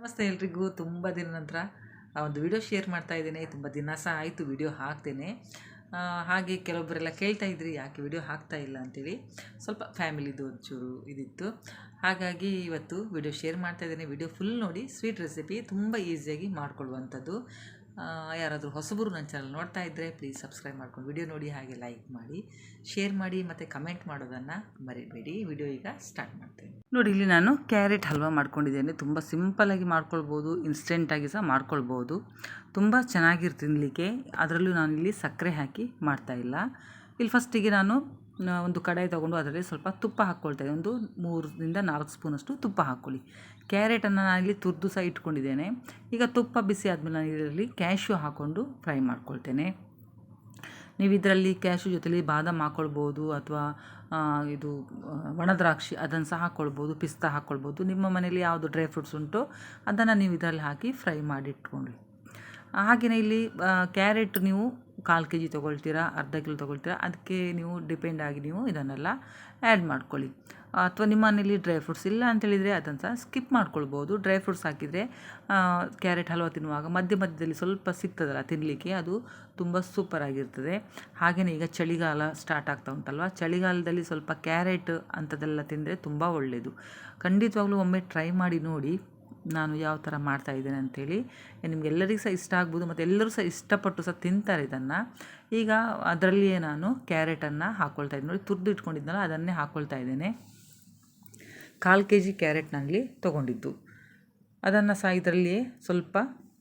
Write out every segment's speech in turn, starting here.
ನಮಸ್ತೆ ಎಲ್ರಿಗೂ. ತುಂಬ ದಿನ ನಂತರ ಒಂದು ವಿಡಿಯೋ ಶೇರ್ ಮಾಡ್ತಾ ಇದ್ದೀನಿ. ತುಂಬ ದಿನ ಸಹ ಆಯಿತು ವಿಡಿಯೋ ಹಾಕ್ತೇನೆ. ಹಾಗೆ ಕೆಲವೊಬ್ಬರೆಲ್ಲ ಕೇಳ್ತಾ ಇದ್ರಿ, ಯಾಕೆ ವಿಡಿಯೋ ಹಾಕ್ತಾ ಇಲ್ಲ ಅಂತೇಳಿ. ಸ್ವಲ್ಪ ಫ್ಯಾಮಿಲಿದು ಒಂಚೂರು ಇದಿತ್ತು. ಹಾಗಾಗಿ ಇವತ್ತು ವಿಡಿಯೋ ಶೇರ್ ಮಾಡ್ತಾ ಇದ್ದೀನಿ. ವಿಡಿಯೋ ಫುಲ್ ನೋಡಿ ಸ್ವೀಟ್ ರೆಸಿಪಿ ತುಂಬ ಈಸಿಯಾಗಿ ಮಾಡ್ಕೊಳ್ಳುವಂಥದ್ದು ಯಾರಾದರೂ ಹೊಸಬರು ನನ್ನ ಚಾನಲ್ ನೋಡ್ತಾ ಇದ್ದರೆ ಪ್ಲೀಸ್ ಸಬ್ಸ್ಕ್ರೈಬ್ ಮಾಡ್ಕೊಂಡು ವಿಡಿಯೋ ನೋಡಿ ಹಾಗೆ ಲೈಕ್ ಮಾಡಿ ಶೇರ್ ಮಾಡಿ ಮತ್ತು ಕಮೆಂಟ್ ಮಾಡೋದನ್ನು ಮರಿಬೇಡಿ. ವಿಡಿಯೋ ಈಗ ಸ್ಟಾರ್ಟ್ ಮಾಡ್ತೇನೆ. ನೋಡಿ, ಇಲ್ಲಿ ನಾನು ಕ್ಯಾರೆಟ್ ಹಲ್ವಾ ಮಾಡ್ಕೊಂಡಿದ್ದೇನೆ. ತುಂಬ ಸಿಂಪಲಾಗಿ ಮಾಡ್ಕೊಳ್ಬೋದು ಇನ್ಸ್ಟೆಂಟಾಗಿ ಸಹ ಮಾಡ್ಕೊಳ್ಬೋದು. ತುಂಬ ಚೆನ್ನಾಗಿರುತ್ತೆ ತಿನ್ನಲಿಕ್ಕೆ ಅದರಲ್ಲೂ ನಾನು ಇಲ್ಲಿ ಸಕ್ಕರೆ ಹಾಕಿ ಮಾಡ್ತಾ ಇಲ್ಲ. ಫಸ್ಟಿಗೆ ನಾನು ಒಂದು ಕಡಾಯಿ ತೊಗೊಂಡು ಅದರಲ್ಲಿ ಸ್ವಲ್ಪ ತುಪ್ಪ ಹಾಕ್ಕೊಳ್ತಾ ಇದ್ದೀನಿ ಒಂದು ಮೂರರಿಂದ ನಾಲ್ಕು ಸ್ಪೂನಷ್ಟು ತುಪ್ಪ ಹಾಕ್ಕೊಳ್ಳಿ. ಕ್ಯಾರೆಟನ್ನು ನಾನಿಲ್ಲಿ ತುರಿದು ಸಹ ಇಟ್ಕೊಂಡಿದ್ದೇನೆ. ಈಗ ತುಪ್ಪ ಬಿಸಿ ಆದಮೇಲೆ ನಾನು ಇದರಲ್ಲಿ ಕ್ಯಾಶ್ಯೂ ಹಾಕ್ಕೊಂಡು ಫ್ರೈ ಮಾಡ್ಕೊಳ್ತೇನೆ. ನೀವು ಇದರಲ್ಲಿ ಕ್ಯಾಶು ಜೊತೆಲಿ ಬಾದಾಮ್ ಹಾಕ್ಕೊಳ್ಬೋದು ಅಥವಾ ಇದು ಒಣದ್ರಾಕ್ಷಿ ಒಣ ಅದನ್ನು ಸಹ ಹಾಕ್ಕೊಳ್ಬೋದು, ಪಿಸ್ತಾ ಹಾಕ್ಕೊಳ್ಬೋದು. ನಿಮ್ಮ ಮನೇಲಿ ಯಾವುದು ಡ್ರೈ ಫ್ರೂಟ್ಸ್ ಉಂಟು ಅದನ್ನು ನೀವು ಇದರಲ್ಲಿ ಹಾಕಿ ಫ್ರೈ ಮಾಡಿ ಇಟ್ಕೊಳ್ಳಿ ಹಾಗೆಯೇ ಇಲ್ಲಿ ಕ್ಯಾರೆಟ್ ನೀವು ಕಾಲು ಕೆ ಜಿ ತೊಗೊಳ್ತೀರಾ, ಅರ್ಧ ಕಿಲೋ ತೊಗೊಳ್ತೀರಾ, ಅದಕ್ಕೆ ನೀವು ಡಿಪೆಂಡ್ ಆಗಿ ನೀವು ಇದನ್ನೆಲ್ಲ ಆ್ಯಡ್ ಮಾಡ್ಕೊಳ್ಳಿ. ಅಥವಾ ನಿಮ್ಮ ಮನೇಲಿ ಡ್ರೈ ಫ್ರೂಟ್ಸ್ ಇಲ್ಲ ಅಂತೇಳಿದರೆ ಅದನ್ನು ಸಹ ಸ್ಕಿಪ್ ಮಾಡ್ಕೊಳ್ಬೋದು. ಡ್ರೈ ಫ್ರೂಟ್ಸ್ ಹಾಕಿದರೆ ಕ್ಯಾರೆಟ್ ಹಲ್ವಾ ತಿನ್ನುವಾಗ ಮಧ್ಯ ಮಧ್ಯದಲ್ಲಿ ಸ್ವಲ್ಪ ಸಿಗ್ತದಲ್ಲ ತಿನ್ನಲಿಕ್ಕೆ ಅದು ತುಂಬ ಸೂಪರ್ ಆಗಿರ್ತದೆ. ಹಾಗೆಯೇ ಈಗ ಚಳಿಗಾಲ ಸ್ಟಾರ್ಟ್ ಆಗ್ತಾ ಉಂಟಲ್ವ? ಚಳಿಗಾಲದಲ್ಲಿ ಸ್ವಲ್ಪ ಕ್ಯಾರೆಟ್ ಅಂಥದ್ದೆಲ್ಲ ತಿಂದರೆ ತುಂಬ ಒಳ್ಳೆಯದು ಖಂಡಿತವಾಗ್ಲೂ ಒಮ್ಮೆ ಟ್ರೈ ಮಾಡಿ ನೋಡಿ. ನಾನು ಯಾವ ಥರ ಮಾಡ್ತಾ ಇದ್ದೇನೆ ಅಂಥೇಳಿ ನಿಮಗೆಲ್ಲರಿಗೂ ಸಹ ಇಷ್ಟ ಆಗ್ಬೋದು, ಮತ್ತು ಎಲ್ಲರೂ ಸಹ ಇಷ್ಟಪಟ್ಟು ಸಹ ತಿಂತಾರೆ ಇದನ್ನು. ಈಗ ಅದರಲ್ಲಿಯೇ ನಾನು ಕ್ಯಾರೆಟನ್ನು ಹಾಕ್ಕೊಳ್ತಾ ಇದ್ದೀನಿ. ನೋಡಿ, ತುರ್ದು ಇಟ್ಕೊಂಡಿದ್ನಲ್ಲ, ಅದನ್ನೇ ಹಾಕ್ಕೊಳ್ತಾ ಇದ್ದೇನೆ. ಕಾಲು ಕೆ ಜಿ ಕ್ಯಾರೆಟ್ನಲ್ಲಿ ತೊಗೊಂಡಿದ್ದು. ಅದನ್ನು ಸಹ ಇದರಲ್ಲಿಯೇ ಸ್ವಲ್ಪ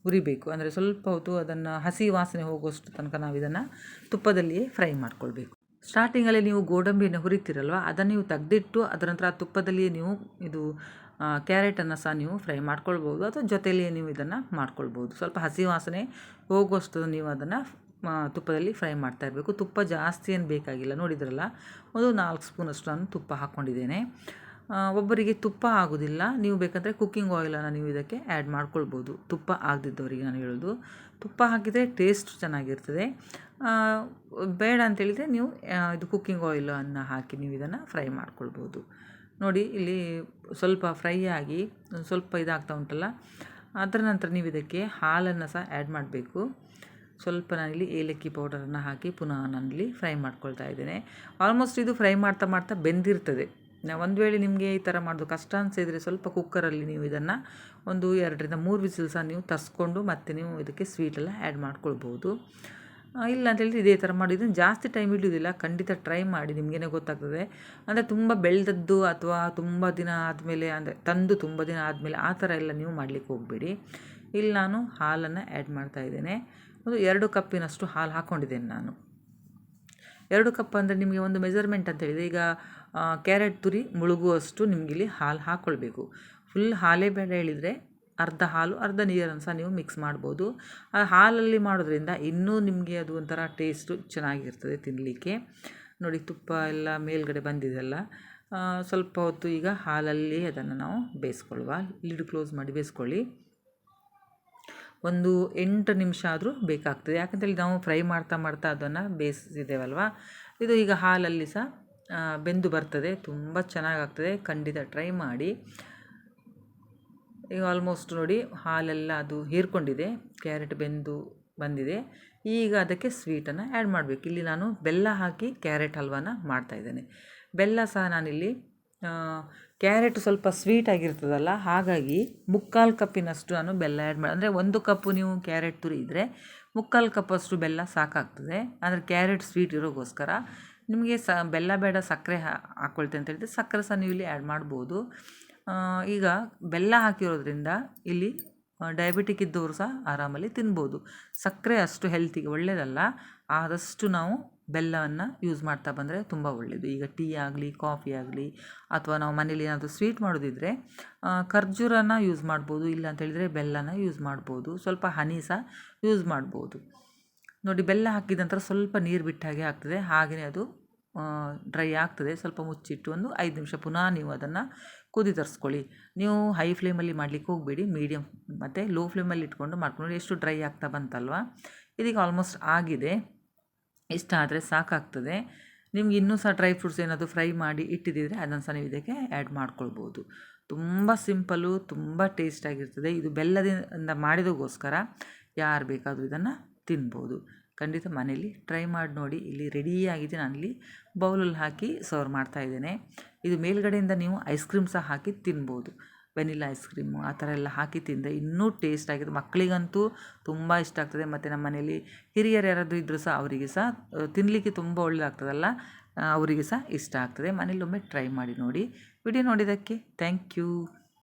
ಹುರಿಬೇಕು. ಅಂದರೆ ಸ್ವಲ್ಪ ಹೊತ್ತು ಅದನ್ನು ಹಸಿ ವಾಸನೆ ಹೋಗುವಷ್ಟು ತನಕ ನಾವು ಇದನ್ನು ತುಪ್ಪದಲ್ಲಿಯೇ ಫ್ರೈ ಮಾಡ್ಕೊಳ್ಬೇಕು. ಸ್ಟಾರ್ಟಿಂಗಲ್ಲಿ ನೀವು ಗೋಡಂಬಿಯನ್ನು ಹುರಿತೀರಲ್ವ, ಅದನ್ನು ನೀವು ತೆಗೆದಿಟ್ಟು ಅದರ ನಂತರ ತುಪ್ಪದಲ್ಲಿಯೇ ನೀವು ಇದು ಕ್ಯಾರೆಟನ್ನು ಸಹ ನೀವು ಫ್ರೈ ಮಾಡ್ಕೊಳ್ಬೋದು ಅಥವಾ ಜೊತೆಯಲ್ಲಿಯೇ ನೀವು ಇದನ್ನು ಮಾಡ್ಕೊಳ್ಬೋದು. ಸ್ವಲ್ಪ ಹಸಿ ವಾಸನೆ ಹೋಗುವಷ್ಟು ನೀವು ಅದನ್ನು ತುಪ್ಪದಲ್ಲಿ ಫ್ರೈ ಮಾಡ್ತಾ ಇರಬೇಕು. ತುಪ್ಪ ಜಾಸ್ತಿ ಏನು ಬೇಕಾಗಿಲ್ಲ. ನೋಡಿದ್ರಲ್ಲ, ಒಂದು ನಾಲ್ಕು ಸ್ಪೂನಷ್ಟು ನಾನು ತುಪ್ಪ ಹಾಕ್ಕೊಂಡಿದ್ದೇನೆ. ಒಬ್ಬರಿಗೆ ತುಪ್ಪ ಆಗೋದಿಲ್ಲ. ನೀವು ಬೇಕಂದರೆ ಕುಕ್ಕಿಂಗ್ ಆಯಿಲನ್ನು ನೀವು ಇದಕ್ಕೆ ಆ್ಯಡ್ ಮಾಡ್ಕೊಳ್ಬೋದು. ತುಪ್ಪ ಆಗದಿದ್ದವರಿಗೆ ನಾನು ಹೇಳೋದು. ತುಪ್ಪ ಹಾಕಿದರೆ ಟೇಸ್ಟ್ ಚೆನ್ನಾಗಿರ್ತದೆ. ಬೇಡ ಅಂತೇಳಿದರೆ ನೀವು ಇದು ಕುಕ್ಕಿಂಗ್ ಆಯಿಲನ್ನು ಹಾಕಿ ನೀವು ಇದನ್ನು ಫ್ರೈ ಮಾಡ್ಕೊಳ್ಬೋದು. ನೋಡಿ, ಇಲ್ಲಿ ಸ್ವಲ್ಪ ಫ್ರೈ ಆಗಿ ಒಂದ್ ಸ್ವಲ್ಪ ಇದಾಗ್ತಾ ಉಂಟಲ್ಲ? ಅದರ ನಂತರ ನೀವು ಇದಕ್ಕೆ ಹಾಲನ್ನು ಸಹ ಆ್ಯಡ್ ಮಾಡಬೇಕು. ಸ್ವಲ್ಪ ನಾನಿಲ್ಲಿ ಏಲಕ್ಕಿ ಪೌಡರನ್ನು ಹಾಕಿ ಪುನಃ ನಾನಿಲ್ಲಿ ಫ್ರೈ ಮಾಡ್ಕೊಳ್ತಾ ಇದ್ದೇನೆ. ಆಲ್ಮೋಸ್ಟ್ ಇದು ಫ್ರೈ ಮಾಡ್ತಾ ಮಾಡ್ತಾ ಬೆಂದಿರ್ತದೆ. ಒಂದು ವೇಳೆ ನಿಮಗೆ ಈ ಥರ ಮಾಡೋದು ಕಷ್ಟ ಅನಿಸಿದರೆ ಸ್ವಲ್ಪ ಕುಕ್ಕರಲ್ಲಿ ನೀವು ಇದನ್ನು ಒಂದು ಎರಡರಿಂದ ಮೂರು ವಿಸಿಲ್ ಸಹ ನೀವು ತರಿಸ್ಕೊಂಡು ಮತ್ತೆ ನೀವು ಇದಕ್ಕೆ ಸ್ವೀಟೆಲ್ಲ ಆ್ಯಡ್ ಮಾಡ್ಕೊಳ್ಬೋದು ಇಲ್ಲ ಅಂತ ಹೇಳಿದ್ರೆ ಇದೇ ಥರ ಮಾಡಿ. ಇದನ್ನು ಜಾಸ್ತಿ ಟೈಮ್ ಹಿಡಿಯೋದಿಲ್ಲ ಖಂಡಿತ ಟ್ರೈ ಮಾಡಿ, ನಿಮಗೇನೆ ಗೊತ್ತಾಗ್ತದೆ. ಅಂದರೆ ತುಂಬ ಬೆಳೆದದ್ದು ಅಥವಾ ತುಂಬ ದಿನ ಆದಮೇಲೆ, ಅಂದರೆ ತಂದು ತುಂಬ ದಿನ ಆದಮೇಲೆ ಆ ಥರ ಎಲ್ಲ ನೀವು ಮಾಡಲಿಕ್ಕೆ ಹೋಗಬೇಡಿ. ಇಲ್ಲಿ ನಾನು ಹಾಲನ್ನು ಆ್ಯಡ್ ಮಾಡ್ತಾ ಇದ್ದೇನೆ. ಒಂದು ಎರಡು ಕಪ್ಪಿನಷ್ಟು ಹಾಲು ಹಾಕ್ಕೊಂಡಿದ್ದೇನೆ ನಾನು. ಎರಡು ಕಪ್ ಅಂದರೆ ನಿಮಗೆ ಒಂದು ಮೆಜರ್ಮೆಂಟ್ ಅಂತ ಹೇಳಿದರೆ, ಈಗ ಕ್ಯಾರೆಟ್ ತುರಿ ಮುಳುಗುವಷ್ಟು ನಿಮಗಿಲ್ಲಿ ಹಾಲು ಹಾಕ್ಕೊಳ್ಬೇಕು ಫುಲ್ ಹಾಲೇ ಬೇಡ ಹೇಳಿದರೆ ಅರ್ಧ ಹಾಲು, ಅರ್ಧ ನೀರನ್ನು ಸಹ ನೀವು ಮಿಕ್ಸ್ ಮಾಡ್ಬೋದು. ಆ ಹಾಲಲ್ಲಿ ಮಾಡೋದ್ರಿಂದ ಇನ್ನೂ ನಿಮಗೆ ಅದು ಒಂಥರ ಟೇಸ್ಟು ಚೆನ್ನಾಗಿರ್ತದೆ ತಿನ್ನಲಿಕ್ಕೆ ನೋಡಿ ತುಪ್ಪ ಎಲ್ಲ ಮೇಲ್ಗಡೆ ಬಂದಿದೆಲ್ಲ ಸ್ವಲ್ಪ ಹೊತ್ತು ಈಗ ಹಾಲಲ್ಲಿ ಅದನ್ನು ನಾವು ಬೇಯಿಸ್ಕೊಳ್ಳುವ. ಲಿಡ್ ಕ್ಲೋಸ್ ಮಾಡಿ ಬೇಯಿಸ್ಕೊಳ್ಳಿ. ಒಂದು ಎಂಟು ನಿಮಿಷ ಆದರೂ ಬೇಕಾಗ್ತದೆ. ಯಾಕಂತೇಳಿ ನಾವು ಫ್ರೈ ಮಾಡ್ತಾ ಮಾಡ್ತಾ ಅದನ್ನು ಬೇಯಿಸಿದ್ದೇವಲ್ವ? ಇದು ಈಗ ಹಾಲಲ್ಲಿ ಸಹ ಬೆಂದು ಬರ್ತದೆ. ತುಂಬ ಚೆನ್ನಾಗಾಗ್ತದೆ. ಖಂಡಿತ ಟ್ರೈ ಮಾಡಿ. ಈಗ ಆಲ್ಮೋಸ್ಟ್ ನೋಡಿ ಹಾಲೆಲ್ಲ ಅದು ಹೀರ್ಕೊಂಡಿದೆ ಕ್ಯಾರೆಟ್ ಬೆಂದು ಬಂದಿದೆ. ಈಗ ಅದಕ್ಕೆ ಸ್ವೀಟನ್ನು ಆ್ಯಡ್ ಮಾಡಬೇಕು. ಇಲ್ಲಿ ನಾನು ಬೆಲ್ಲ ಹಾಕಿ ಕ್ಯಾರೆಟ್ ಹಲ್ವಾನ ಮಾಡ್ತಾಯಿದ್ದೇನೆ ಬೆಲ್ಲ ಸಹ ನಾನಿಲ್ಲಿ ಕ್ಯಾರೆಟ್ ಸ್ವಲ್ಪ ಸ್ವೀಟ್ ಆಗಿರ್ತದಲ್ಲ, ಹಾಗಾಗಿ ಮುಕ್ಕಾಲು ಕಪ್ಪಿನಷ್ಟು ನಾನು ಬೆಲ್ಲ ಆ್ಯಡ್ ಮಾಡಿ, ಅಂದರೆ ಒಂದು ಕಪ್ಪು ನೀವು ಕ್ಯಾರೆಟ್ ತುರಿದರೆ ಮುಕ್ಕಾಲು ಕಪ್ಪಷ್ಟು ಬೆಲ್ಲ ಸಾಕಾಗ್ತದೆ. ಅಂದರೆ ಕ್ಯಾರೆಟ್ ಸ್ವೀಟ್ ಇರೋಗೋಸ್ಕರ ನಿಮಗೆ ಸ, ಬೆಲ್ಲ ಬೇಡ, ಸಕ್ಕರೆ ಹಾ- ಹಾಕ್ಕೊಳ್ತೇನೆ ಅಂತ ಹೇಳಿದ್ರೆ ಸಕ್ಕರೆ ಸಹ ನೀವು ಇಲ್ಲಿ ಆ್ಯಡ್ ಮಾಡ್ಬೋದು. ಈಗ ಬೆಲ್ಲ ಹಾಕಿರೋದ್ರಿಂದ ಇಲ್ಲಿ ಡಯಾಬಿಟಿಕ್ ಇದ್ದವರು ಸಹ ಆರಾಮಲ್ಲಿ ತಿನ್ಬೋದು. ಸಕ್ಕರೆ ಅಷ್ಟು ಹೆಲ್ತಿಗೆ ಒಳ್ಳೆಯದಲ್ಲ ಆದಷ್ಟು ನಾವು ಬೆಲ್ಲವನ್ನು ಯೂಸ್ ಮಾಡ್ತಾ ಬಂದರೆ ತುಂಬ ಒಳ್ಳೆಯದು ಈಗ ಟೀ ಆಗಲಿ ಕಾಫಿ ಆಗಲಿ ಅಥವಾ ನಾವು ಮನೇಲಿ ಏನಾದರೂ ಸ್ವೀಟ್ ಮಾಡೋದಿದ್ರೆ ಆ, ಖರ್ಜೂರನ ಯೂಸ್ ಮಾಡ್ಬೋದು ಇಲ್ಲ ಅಂತ ಹೇಳಿದರೆ ಬೆಲ್ಲನ ಯೂಸ್ ಮಾಡ್ಬೋದು. ಸ್ವಲ್ಪ ಹನಿ ಸಹ ಯೂಸ್ ಮಾಡ್ಬೋದು. ನೋಡಿ ಬೆಲ್ಲ ಹಾಕಿದ ನಂತರ ಸ್ವಲ್ಪ ನೀರು ಬಿಟ್ಟ ಹಾಗೆ ಆಗ್ತದೆ. ಹಾಗೆಯೇ ಅದು ಡ್ರೈ ಆಗ್ತದೆ. ಸ್ವಲ್ಪ ಮುಚ್ಚಿಟ್ಟು ಒಂದು ಐದು ನಿಮಿಷ ಪುನಃ ನೀವು ಅದನ್ನು ಕುದಿ ತರಿಸ್ಕೊಳ್ಳಿ. ನೀವು ಹೈ ಫ್ಲೇಮಲ್ಲಿ ಮಾಡಲಿಕ್ಕೆ ಹೋಗಬೇಡಿ. ಮೀಡಿಯಮ್ ಮತ್ತು ಲೋ ಫ್ಲೇಮಲ್ಲಿ ಇಟ್ಕೊಂಡು ಮಾಡ್ಕೊಂಡು ಎಷ್ಟು ಡ್ರೈ ಆಗ್ತಾ ಬಂತಲ್ವ? ಇದೀಗ ಆಲ್ಮೋಸ್ಟ್ ಆಗಿದೆ. ಇಷ್ಟ ಆದರೆ ಸಾಕಾಗ್ತದೆ. ನಿಮ್ಗೆ ಇನ್ನೂ ಸಹ ಡ್ರೈ ಫ್ರೂಟ್ಸ್ ಏನಾದರೂ ಫ್ರೈ ಮಾಡಿ ಇಟ್ಟಿದ್ದಿದ್ರೆ ಅದನ್ನು ಸಹ ನೀವು ಇದಕ್ಕೆ ಆ್ಯಡ್ ಮಾಡ್ಕೊಳ್ಬೋದು. ತುಂಬ ಸಿಂಪಲ್ಲು ತುಂಬ ಟೇಸ್ಟಾಗಿರ್ತದೆ ಇದು ಬೆಲ್ಲದಿಂದ ಮಾಡಿದಕ್ಕೋಸ್ಕರ ಯಾರು ಬೇಕಾದರೂ ಇದನ್ನು ತಿನ್ಬೋದು. ಖಂಡಿತ ಮನೇಲಿ ಟ್ರೈ ಮಾಡಿ ನೋಡಿ. ಇಲ್ಲಿ ರೆಡಿಯಾಗಿದೆ ನಾನಿಲ್ಲಿ ಬೌಲಲ್ಲಿ ಹಾಕಿ ಸರ್ವ್ ಮಾಡ್ತಾ ಇದ್ದೇನೆ. ಇದು ಮೇಲ್ಗಡೆಯಿಂದ ನೀವು ಐಸ್ ಕ್ರೀಮ್ ಸಹ ಹಾಕಿ ತಿನ್ಬೋದು. ವೆನಿಲ್ಲ ಐಸ್ ಕ್ರೀಮು ಆ ಥರ ಎಲ್ಲ ಹಾಕಿ ತಿಂದರೆ ಇನ್ನೂ ಟೇಸ್ಟ್ ಆಗಿದೆ. ಮಕ್ಕಳಿಗಂತೂ ತುಂಬ ಇಷ್ಟ ಆಗ್ತದೆ. ಮತ್ತು ನಮ್ಮ ಮನೇಲಿ ಹಿರಿಯರು ಯಾರಾದರೂ ಇದ್ದರೂ ಸಹ ಅವರಿಗೆ ಸಹ ತಿನ್ನಲಿಕ್ಕೆ ತುಂಬ ಒಳ್ಳೆಯದಾಗ್ತದಲ್ಲ ಅವರಿಗೆ ಸಹ ಇಷ್ಟ ಆಗ್ತದೆ. ಮನೇಲಿ ಒಮ್ಮೆ ಟ್ರೈ ಮಾಡಿ ನೋಡಿ. ವಿಡಿಯೋ ನೋಡಿದ್ದಕ್ಕೆ ಥ್ಯಾಂಕ್ ಯು